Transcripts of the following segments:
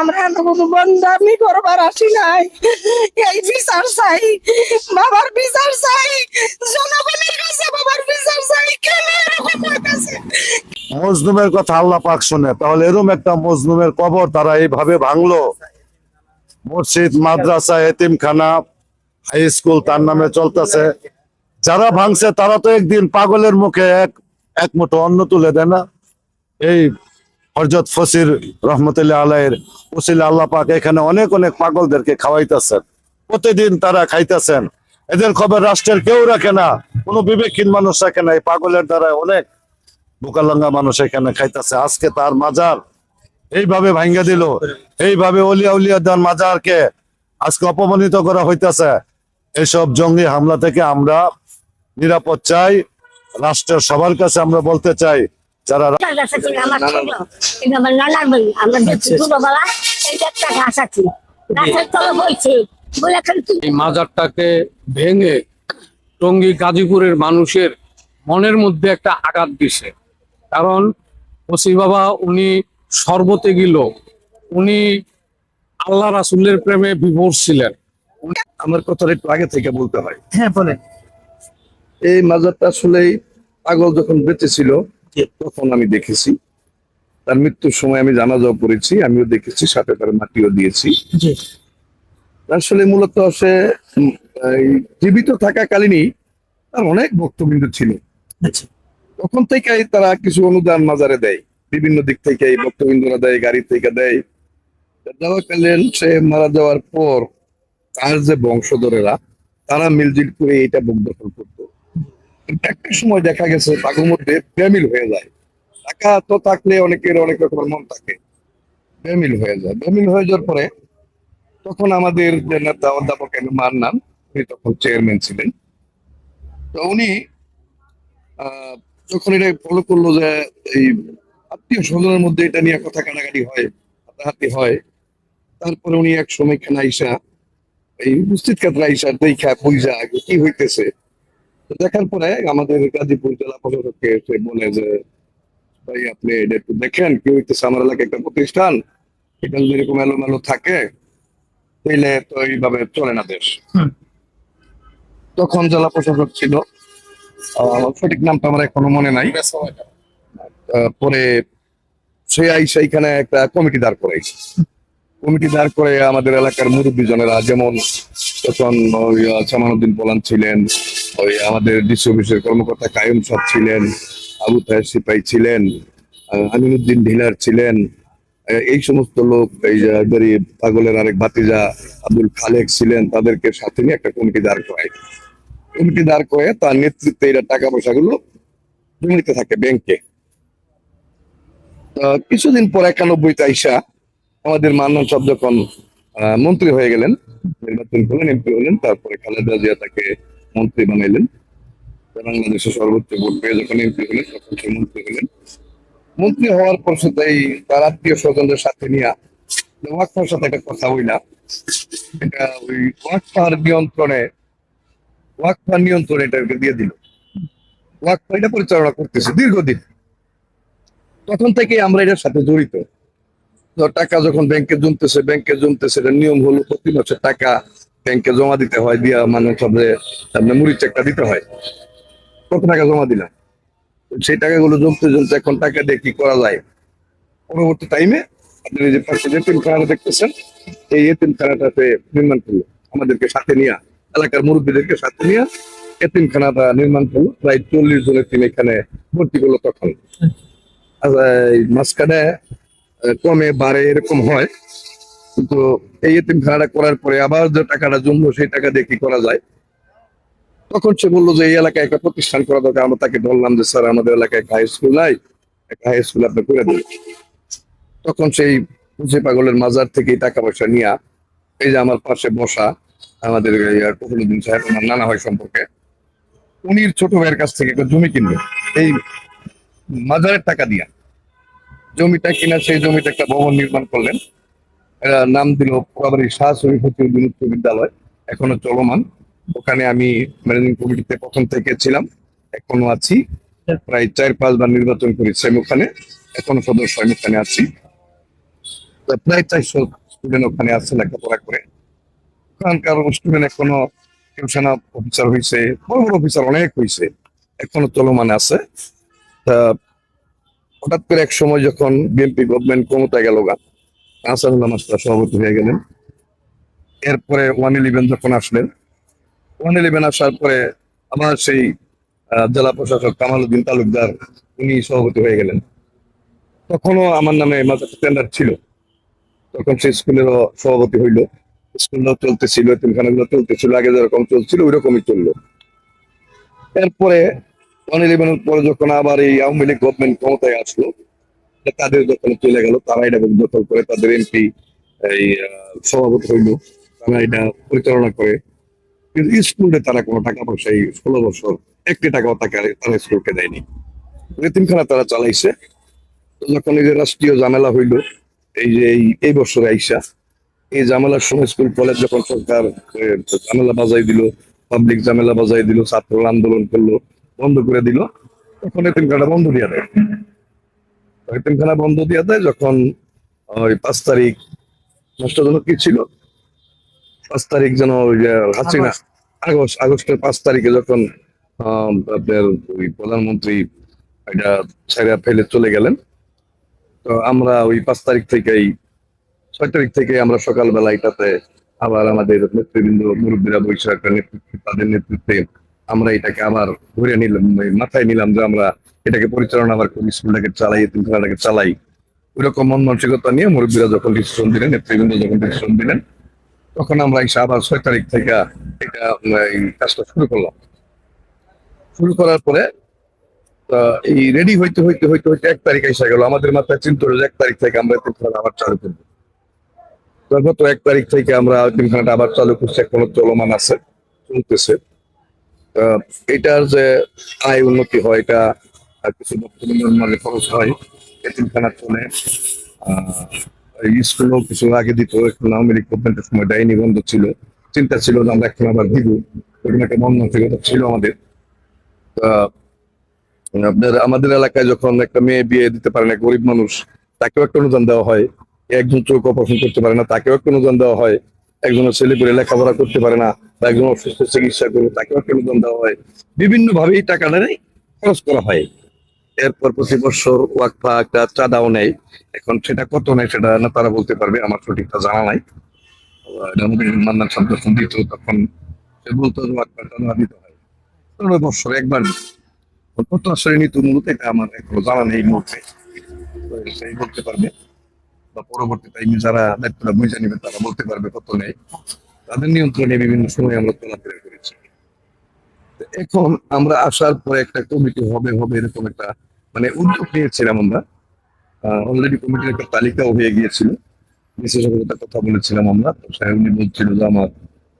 আমরা করবার আসি নাই। এই বিচার চাই, বাবার বিচার চাই, জনগণের কাছে বাবার বিচার চাই, কেন এরকম কথা আল্লাহ পাক শুনে, তাহলে এরকম একটা মজলুমের কবর তারা এইভাবে ভাঙলো। মসজিদ, মাদ্রাসা, এতিমখানা হাই স্কুল তার নামে চলতেছে। যারা ভাঙছে তারা তো একদিন পাগলের মুখে এক এক মুঠো অন্ন তুলে দেয় না। এই হরজত ফসির রহমতুল্লাহ আলাইয়ের উসিলা আল্লাহ পাক এখানে অনেক অনেক পাগলদেরকে খাওয়াইতেছেন। প্রতিদিন তারা খাইতেছেন। এদের খবর রাষ্ট্রের কেউ রাখে না, কোনো বিবেকহীন মানুষ রাখে না। এই পাগলের দ্বারা অনেক বোকালঙ্গা মানুষ এখানে খাইতেছে। আজকে তার মাজার এইভাবে ভাঙ্গা দিল। এইভাবে অলিয়া উলিয়া দেন মাজারকে আজকে অপমানিত করা হইতেছে। এইসব জঙ্গি হামলা থেকে আমরা নিরাপদ চাই। রাষ্ট্রের সবার কাছে আমরা বলতে চাই যারা এই তুই এই মাজারটাকে ভেঙে টঙ্গী গাজীপুরের মানুষের মনের মধ্যে একটা আঘাত দিছে। কারণ ওসি বাবা উনি সর্বতে গিল উনি আল্লাহ রাসুলের প্রেমে বিভোর ছিলেন। আমার কথাটা একটু আগে থেকে বলতে হয়। হ্যাঁ বলেন। এই মাজারটা আসলেই পাগল যখন বেঁচে ছিল তখন আমি দেখেছি তার মৃত্যুর সময় আমি জানাজাও করেছি আমিও দেখেছি সাথে তার মাটিও দিয়েছি। আসলে মূলত সে জীবিত থাকাকালীনই তার অনেক ভক্তবৃন্দ ছিল। আচ্ছা। তখন থেকেই তারা কিছু অনুদান মাজারে দেয়। বিভিন্ন দিক থেকে এই ভক্তবৃন্দরা দেয় গাড়ি থেকে দেয়। দেওয়াকালীন সে মারা যাওয়ার পর তার যে বংশধরেরা তারা মিলজিল করে এটা বুক দখল করতো। একটা সময় দেখা গেছে তাদের মধ্যে বেমিল হয়ে যায়। টাকা তো থাকলে অনেকের অনেক রকমের মন থাকে। বেমিল হয়ে যায়। বেমিল হয়ে যাওয়ার পরে তখন আমাদের যে নেতা অধ্যাপক এম এম মান্নান, উনি তখন চেয়ারম্যান ছিলেন। তো উনি যখন এটা ফলো করল যে এই আত্মীয় স্বজনের মধ্যে এটা নিয়ে কথা কাটাকাটি হয়, হাতাহাতি হয়, তারপরে উনি এক সময় খানে আইসা, এই উপস্থিত ক্ষেত্রে আইসা দেখা, বুঝা কি হইতেছে। দেখার পরে আমাদের গাজীপুর জেলা প্রশাসককে সে বলে যে ভাই আপনি এটা একটু দেখেন কি হইতেছে আমার এলাকায় একটা প্রতিষ্ঠান এটা যদি এরকম এলোমেলো থাকে তাইলে তো এইভাবে চলে না দেশ। তখন জেলা প্রশাসক ছিল। সঠিক নামটা আমার এখনও মনে নাই। পরে সে আইসা এখানে একটা কমিটি দাঁড় করাইছে। কমিটি দাঁড় করে আমাদের এলাকার মুরব্বী জনেরা যেমন তখন ওই আহ, জামানুদ্দিন পোলান ছিলেন ওই আমাদের ডিসি অফিসের কর্মকর্তা কায়ুম সাহ ছিলেন আবু তাহের সিপাই ছিলেন আমিনুদ্দিন ঢিলার ছিলেন এই সমস্ত লোক এই পাগলের আরেক ভাতিজা আব্দুল খালেক ছিলেন তাদেরকে সাথে নিয়ে একটা কমিটি দাঁড় করায়। কমিটি দাঁড় করে তার নেতৃত্বে এরা টাকা পয়সাগুলো জমা দিতে থাকে ব্যাংকে। কিছুদিন পর একানব্বইতে আইসা আমাদের মান্নান সব যখন মন্ত্রী হয়ে গেলেন নির্বাচন করলেন এমপি হলেন, তারপরে খালেদা জিয়া তাকে মন্ত্রী বানাইলেন। বাংলাদেশের সর্বোচ্চ ভোট পেয়ে যখন এমপি হলেন, তখন সে মন্ত্রী হলেন। মন্ত্রী হওয়ার পর সে তাই তার আত্মীয় স্বজনদের সাথে নিয়ে ওয়াকফার সাথে একটা কথা হইলা এটা ওই ওয়াকফার নিয়ন্ত্রণে ওয়াকফার নিয়ন্ত্রণে এটাকে দিয়ে দিল। ওয়াকফা এটা পরিচালনা করতেছে দীর্ঘদিন। তখন থেকে আমরা এটার সাথে জড়িত। টাকা যখন ব্যাংকে জমতেছে ব্যাংকে জমতেছে এটার নিয়ম হলো প্রতি বছর টাকা ব্যাংকে জমা দিতে হয়, দিয়া মানে সবে আপনার মুড়ি চেকটা দিতে হয়। কত টাকা জমা দিলাম? সেই টাকাগুলো জমতে জমতে এখন টাকা দিয়ে কি করা যায়? পরবর্তী টাইমে আপনি যে পাশে যে এতিমখানাটা দেখতেছেন, এই এতিমখানাটাতে নির্মাণ করল। আমাদেরকে সাথে নিয়ে, এলাকার মুরব্বীদেরকে সাথে নিয়ে এতিমখানাটা নির্মাণ করল। প্রায় চল্লিশ জন এতিম এখানে ভর্তি করল তখন। এই মাঝখানে কমে, বাড়ে, এরকম হয়। কিন্তু এই এতিম খানাটা করার পরে আবার যে টাকাটা জমলো, সেই টাকা দিয়ে কি করা যায়? তখন সে বলল যে, এই এলাকায় একটা প্রতিষ্ঠান করা দরকার। আমরা তাকে বললাম যে, স্যার, আমাদের এলাকায় একটা হাই স্কুল নাই। একটা হাই স্কুল আপনি করে দিন। তখন সেই পুঁজি পাগলের মাজার থেকে টাকা পয়সা নিয়ে এই যে আমার পাশে বসা আমাদের এই সাহেব আমার নানা হয় সম্পর্কে, উনির ছোট ভাইয়ের কাছ থেকে একটা জমি কিনবে এই মাজারের টাকা দিয়া। জমিটা কিনা সেই জমিতে একটা ভবন নির্মাণ করলেন। নাম দিল পোড়াবাড়ি শাহ শরীফ উদ্দিন উচ্চ বিদ্যালয়, এখনও চলমান। ওখানে আমি ম্যানেজিং কমিটিতে প্রথম থেকে ছিলাম, এখনও আছি। প্রায় চার পাঁচবার নির্বাচন করেছি আমি ওখানে, এখনও সদস্য আমি ওখানে আছি। প্রায় চারশো স্টুডেন্ট ওখানে আছে লেখাপড়া করে। ওখানকার স্টুডেন্ট এখনও টিউশন অফিসার হয়েছে বড় বড় অফিসার অনেক হয়েছে এখনও চলমান আছে। তা হঠাৎ করে এক সময় যখন বিএনপি গভর্নমেন্ট ক্ষমতায় গেল গা আসাদুল্লাহ মাস্টার সভাপতি হয়ে গেলেন। এরপরে ওয়ান ইলেভেন যখন আসলেন, ওয়ান ইলেভেন আসার পরে আমার সেই জেলা প্রশাসক কামালউদ্দিন তালুকদার, উনি সভাপতি হয়ে গেলেন। তখনও আমার নামে মাদ্রাসা টেন্ডার ছিল। তখন সেই স্কুলেরও সভাপতি হইল। স্কুলটাও চলতেছিল তিনখানাগুলো চলতেছিল, আগে যেরকম চলছিল ওই রকমই চলল। এরপরে পরে যখন আবার এই আওয়ামী লীগ গভর্নমেন্ট ক্ষমতায় আসলো তাদের যখন চলে গেল, তারা এটা দখল করে তাদের এমপি এই সভাপতি হইল। তারা এটা পরিচালনা করে। কিন্তু স্কুলে তারা কোনো টাকা পয়সা এই ষোলো বছর, একটি টাকাও টাকা তারা স্কুলকে দেয়নি। এতিমখানা তারা চালাইছে। যখন এই যে রাষ্ট্রীয় ঝামেলা হইল, এই যে এই- এই বছর আইসা, এই ঝামেলার সময় স্কুল, কলেজ যখন সরকার ঝামেলা বাজাই দিল পাবলিক ঝামেলা বাজাই দিল, ছাত্ররা আন্দোলন করল বন্ধ করে দিল। তখন এতিমখানা বন্ধ দিয়ে দেয়। এতিমখানা বন্ধ দিয়ে দেয় যখন ওই পাঁচ তারিখ নষ্টজনক কি ছিল? পাঁচ তারিখ যেন ওই যে হাসিনা আগস্ট। আগস্টের পাঁচ তারিখে যখন আপনার ওই প্রধানমন্ত্রী এটা ছেড়ে ফেলে চলে গেলেন। তো আমরা ওই পাঁচ তারিখ থেকেই ছয় তারিখ থেকে আমরা সকালবেলা এটাতে আবার আমাদের নেতৃবৃন্দ মুরব্বীরা বৈশাখ একটা নেতৃত্ব তাদের নেতৃত্বে আমরা এটাকে আবার ঘুরে নিলাম মাথায় নিলাম যে আমরা এটাকে পরিচালনা আবার করি, স্কুলটাকে চালাই, তিনখানাটাকে চালাই। ওইরকম মন মানসিকতা নিয়ে মুরব্বীরা যখন ডিসিশন দিলেন, নেতৃবৃন্দ যখন ডিসিশন দিলেন, তখন আমরা এসে আবার ছয় তারিখ থেকে এটা এই কাজটা শুরু করলাম। শুরু করার পরে তা এই রেডি হইতে হইতে হইতে হইতে এক তারিখ এসে গেল। আমাদের মাথায় চিন্তা হলো এক তারিখ থেকে আমরা তিনখানা আবার চালু করব। তো গত এক তারিখ থেকে আমরা তিনখানাটা আবার চালু করছি, এখনও চলমান আছে, চলতেছে। তা এটার যে আয় উন্নতি হয়, এটা কিছু বক্তব্য খরচ হয়। এই তিনখানা চলে। স্কুলও কিছু আগে দিত, এখন আওয়ামী লীগ গভর্নমেন্টের সময় দেয়নি বন্ধ ছিল। চিন্তা ছিল যে আমরা এখন আবার দিব। এরকম একটা মন মানসিকতা ছিল আমাদের। আপনার আমাদের এলাকায় যখন একটা মেয়ে বিয়ে দিতে পারে না, গরিব মানুষ, তাকেও একটা অনুদান দেওয়া হয়। একজন চোখ অপারেশন করতে পারে না, তাকেও একটা অনুদান দেওয়া হয়। একজনের ছেলে পেলে লেখাপড়া করতে পারে না বা একজন অসুস্থ চিকিৎসা করবে তাকেও একটা অনুদান দেওয়া হয়। বিভিন্ন ভাবে এই টাকাটা খরচ করা হয়। এরপর প্রতি বছর ওয়াকফা একটা চাঁদাও নেয়। এখন সেটা কত নেয় সেটা না তারা বলতে পারবে, আমার সঠিকটা জানা নাই। সাহেব যখন দিত, তখন সে বলতো ওয়াকফা চাঁদা দিতে হয়। বছর একবার কত আসলে নিত মূলত, এটা আমার জানা নেই মুহূর্তে। বলতে পারবে। বা পরবর্তী টাইমে যারা দায়িত্বটা বুঝে নেবে, তারা বলতে পারবে কত নেই। তাদের নিয়ন্ত্রণে বিভিন্ন সময় আমরা চলাফেরা করেছি। এখন আমরা আসার পরে একটা কমিটি হবে হবে এরকম একটা মানে উদ্যোগ নিয়েছিলাম আমরা। অলরেডি কমিটির একটা তালিকাও হয়ে গিয়েছিল। বিশেষজ্ঞতার কথা বলেছিলাম আমরা। তো সাহেব উনি বলছিল যে আমার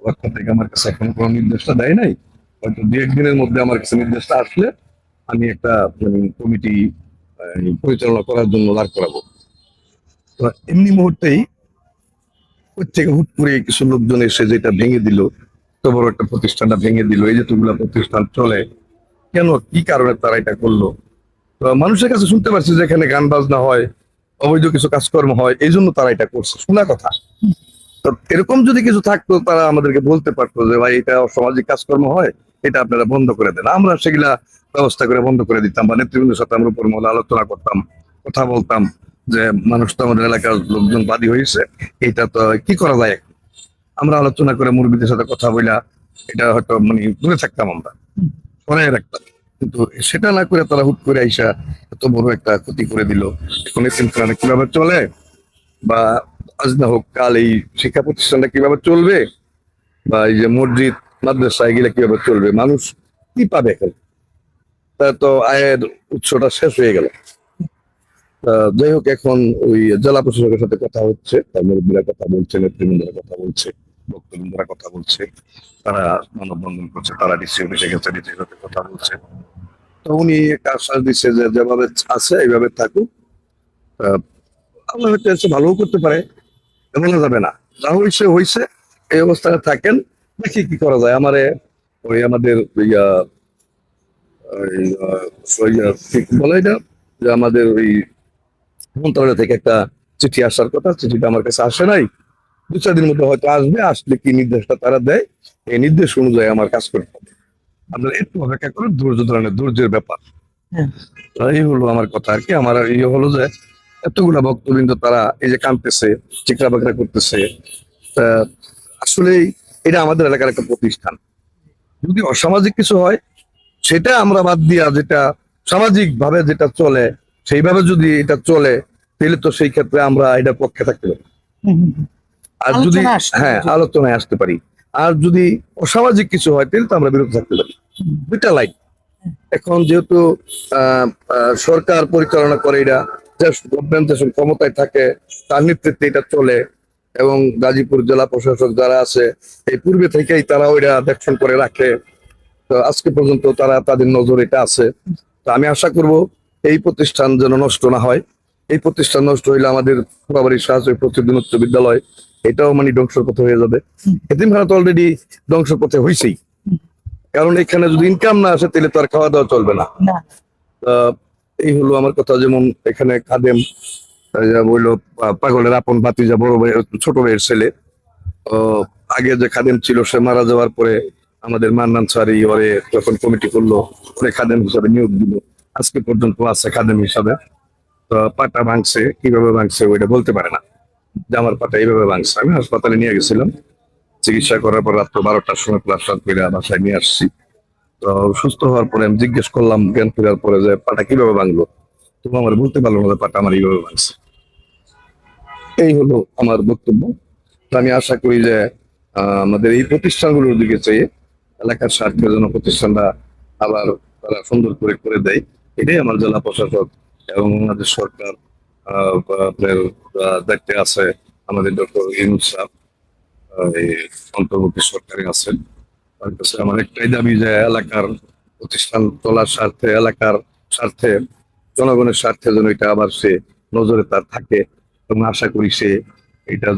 পক্ষ থেকে আমার কাছে এখন কোনো নির্দেশটা দেয় নাই। হয়তো দু একদিনের মধ্যে আমার কাছে নির্দেশটা আসলে আমি একটা কমিটি পরিচালনা করার জন্য দাঁড় করাবো। তো এমনি মুহূর্তেই থেকে হুট করে কিছু লোকজন এসে যেটা ভেঙে দিল, এত বড় একটা প্রতিষ্ঠানটা ভেঙে দিল, এই যে তোগুলা প্রতিষ্ঠান চলে, কেন, কি কারণে তারা এটা করল? তো মানুষের কাছে শুনতে পারছি যে এখানে গান বাজনা হয়, অবৈধ কিছু কাজকর্ম হয়, এই জন্য তারা এটা করছে, শোনা কথা। তো এরকম যদি কিছু থাকতো, তারা আমাদেরকে বলতে পারতো যে, ভাই, এটা অসামাজিক কাজকর্ম হয়, এটা আপনারা বন্ধ করে দেন। আমরা সেগুলা ব্যবস্থা করে বন্ধ করে দিতাম বা নেতৃবৃন্দের সাথে আমরা উপর মহলে আলোচনা করতাম, কথা বলতাম। যে মানুষ তো আমাদের এলাকার লোকজন বাদী হয়েছে, এটা তো কি করা যায়? আমরা আলোচনা করে মুরব্বীদের সাথে কথা বইলা এটা হয়তো মানে দূরে থাকতাম আমরা সরাই রাখতাম। কিন্তু সেটা না করে তারা হুট করে আইসা এত বড় একটা ক্ষতি করে দিল। এখন এই সিলসিলাটা কীভাবে চলে? বা আজ না হোক কাল এই শিক্ষা প্রতিষ্ঠানটা কীভাবে চলবে? বা এই যে মসজিদ মাদ্রাসা এগুলা কীভাবে চলবে? মানুষ কি পাবে এখন? তা তো আয়ের উৎসটা শেষ হয়ে গেল। যাই হোক, এখন ওই জেলা প্রশাসকের সাথে কথা হচ্ছে। তার মুরব্বীরা কথা বলছে, নেতৃবৃন্দরা কথা বলছে, বক্তবৃন্দরা কথা বলছে। তারা মানববন্ধন করছে, তারা ডিসি অফিসে গেছে ডিসির সাথে কথা বলছে। তো উনি একটা আশ্বাস দিচ্ছে, যে যেভাবে আছে, এইভাবে থাকুক। আল্লাহ হয়তো এসে ভালোও করতে পারে বলা যাবে না। যা হয়েছে হয়েছে এই অবস্থায় থাকেন, দেখি কি করা যায়। আমারে ওই আমাদের ইয়া বলে এটা? যে আমাদের ওই মন্ত্রণালয় থেকে একটা চিঠি আসার কথা চিঠিটা আমার কাছে আসে নাই। দু চার দিনের মধ্যে হয়তো আসবে আসলে কি নির্দেশটা তারা দেয় এই নির্দেশ অনুযায়ী আমার কাজ করতে হবে আপনারা একটু অপেক্ষা করুন ধৈর্য ধরনের ধৈর্যের ব্যাপার। হ্যাঁ। এই হলো আমার কথা আর কি আমার ইয়ে হলো যে এতগুলা ভক্তবৃন্দ তারা এই যে কাঁদতেছে চিকরা বাকরা করতেছে আসলে এটা আমাদের এলাকার একটা প্রতিষ্ঠান। যদি অসামাজিক কিছু হয় সেটা আমরা বাদ দিয়া যেটা সামাজিক ভাবে যেটা চলে সেইভাবে যদি এটা চলে তাহলে তো সেই ক্ষেত্রে আমরা এটার পক্ষে থাকতে পারি। আর যদি হ্যাঁ আলোচনায় আসতে পারি। আর যদি অসামাজিক কিছু হয় তাহলে তো আমরা বিরত থাকতে পারি। দুইটা লাইন। এখন যেহেতু সরকার পরিচালনা করে এটা গভর্নমেন্ট যখন ক্ষমতায় থাকে তার নেতৃত্বে এটা চলে এবং গাজীপুর জেলা প্রশাসক যারা আছে এই পূর্বে থেকেই তারা ওইটা দেখশন করে রাখে। তো আজকে পর্যন্ত তারা তাদের নজর এটা আছে। তো আমি আশা করব এই প্রতিষ্ঠান যেন নষ্ট না হয়। এই প্রতিষ্ঠান নষ্ট হইলে আমাদের পুরাবাড়ির সাহায্য প্রতিদিন উচ্চ বিদ্যালয় এটাও মানে ধ্বংসের পথে হয়ে যাবে। এতিমখানা তো অলরেডি ধ্বংসের পথে হয়েছেই কারণ এখানে যদি ইনকাম না আসে তাহলে তো আর খাওয়া দাওয়া চলবে না। এই হলো আমার কথা যেমন এখানে খাদেম বলল পাগলের আপন ভাতিজা বড় ভাই ছোট ভাইয়ের ছেলে। আগে যে খাদেম ছিল সে মারা যাওয়ার পরে আমাদের মান্নান সারি ওরে যখন কমিটি করল ওরে খাদেম হিসাবে নিয়োগ দিল। আজকে পর্যন্ত আছে খাদেম হিসাবে, তো পাটা ভাঙছে, কীভাবে ভাঙছে ওইটা বলতে পারে না। যে আমার পাটা এইভাবে ভাঙছে। আমি হাসপাতালে নিয়ে গেছিলাম। চিকিৎসা করার পর রাত্র বারোটার সময় ক্লাস প্লাস্টার করে বাসায় নিয়ে আসছি। তো সুস্থ হওয়ার পরে আমি জিজ্ঞেস করলাম, জ্ঞান ফেরার পরে যে পাটা কীভাবে ভাঙলো? তুমি আমার বলতে পারল না পাটা আমার এইভাবে ভাঙছে। এই হলো আমার বক্তব্য। আমি আশা করি যে আমাদের এই প্রতিষ্ঠানগুলোর দিকে চেয়ে এলাকার স্বার্থে যেন প্রতিষ্ঠানটা আবার তারা সুন্দর করে করে দেয়। এটাই আমার জেলা প্রশাসক এবং আমাদের সরকার আপনার দায়িত্বে আছে আমাদের ডক্টর আহ, এই অন্তর্বর্তী সরকারে আছেন। তার কাছে আমার একটাই দাবি যে এলাকার প্রতিষ্ঠান তোলার স্বার্থে এলাকার স্বার্থে জনগণের স্বার্থে যেন এটা আবার সে নজরে তার থাকে এবং আশা করি সে এটা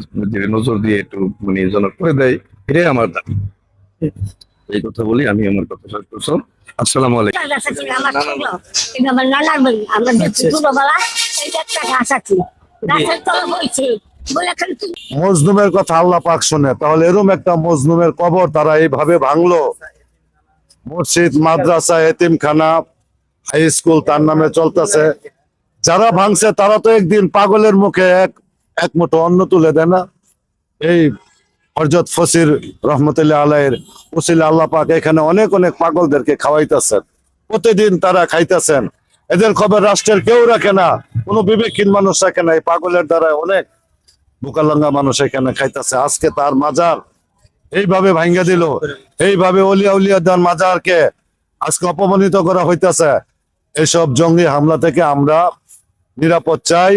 নজর দিয়ে একটু মানে যেন করে দেয় এটাই আমার দাবি। এই কথা বলি আমি আমার কথা শেষ করছিলাম আসসালামু আলাইকুম। আমার ছিল। কিন্তু আমার নানার বাড়ি আমরা ছোটবেলা এই একটা গাছ আছে। গাছের তলে বইছে। বলে খালি তুই মজলুমের কথা আল্লাহ পাক শুনে তাহলে এরম একটা মজলুমের কবর তারা এইভাবে ভাঙলো। মসজিদ মাদ্রাসা এতিমখানা হাই স্কুল তার নামে চলতেছে। যারা ভাঙছে তারা তো একদিন পাগলের মুখে এক এক মুঠো অন্ন তুলে দেয় না। এই হরজত ফসির রহমতুল্লাহ আলাইয়ের উসিল আল্লাহ পাক এখানে অনেক অনেক পাগলদেরকে খাওয়াইতেছেন। প্রতিদিন তারা খাইতেছেন। এদের খবর রাষ্ট্রের কেউ রাখে না, কোনো বিবেকহীন মানুষ রাখে না। এই পাগলের দ্বারা অনেক বুকালঙ্গা মানুষ এখানে খাইতেছে। আজকে তার মাজার এইভাবে ভাঙ্গা দিল। এইভাবে অলিয়া উলিয়া দেওয়ার মাজারকে আজকে অপমানিত করা হইতেছে। এইসব জঙ্গি হামলা থেকে আমরা নিরাপদ চাই।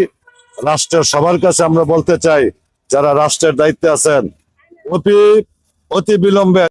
রাষ্ট্রের সবার কাছে আমরা বলতে চাই, যারা রাষ্ট্রের দায়িত্বে আছেন অতি অতি বিলম্বে